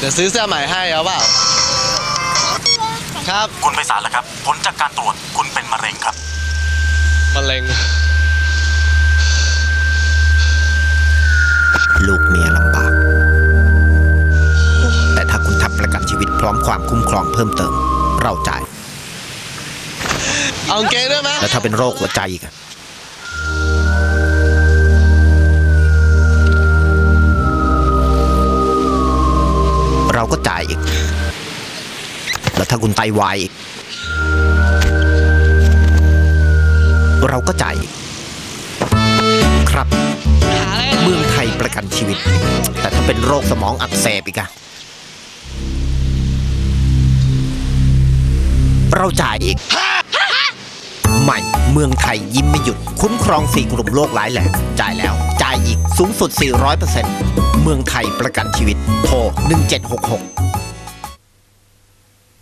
เดี๋ยวซื้อเสื้อใหม่ให้เอาเปล่าครับคุณไปศาลแล้วครับ ผลจากการตรวจคุณเป็นมะเร็งครับ มะเร็ง ลูกเมียลำบาก แต่ถ้าคุณทำประกันชีวิตพร้อมความคุ้มครองเพิ่มเติม เราจ่าย เอากางเกงด้วยไหมแล้วถ้าเป็นโรคหัวใจอีกอะ เราก็จ่ายอีก แล้วถ้าคุณไตวายอีก เราก็จ่ายอีก ครับ เมืองไทยประกันชีวิต แต่ถ้าเป็นโรคสมองอักเสบอีกอะเราจ่ายอีก ใหม่ เมืองไทยยิ้มไม่หยุด คุ้มครองสี่กลุ่มโรคร้ายแรงจ่ายแล้ว จ่ายอีกสูงสุด 400% เมืองไทยประกันชีวิตโทร1766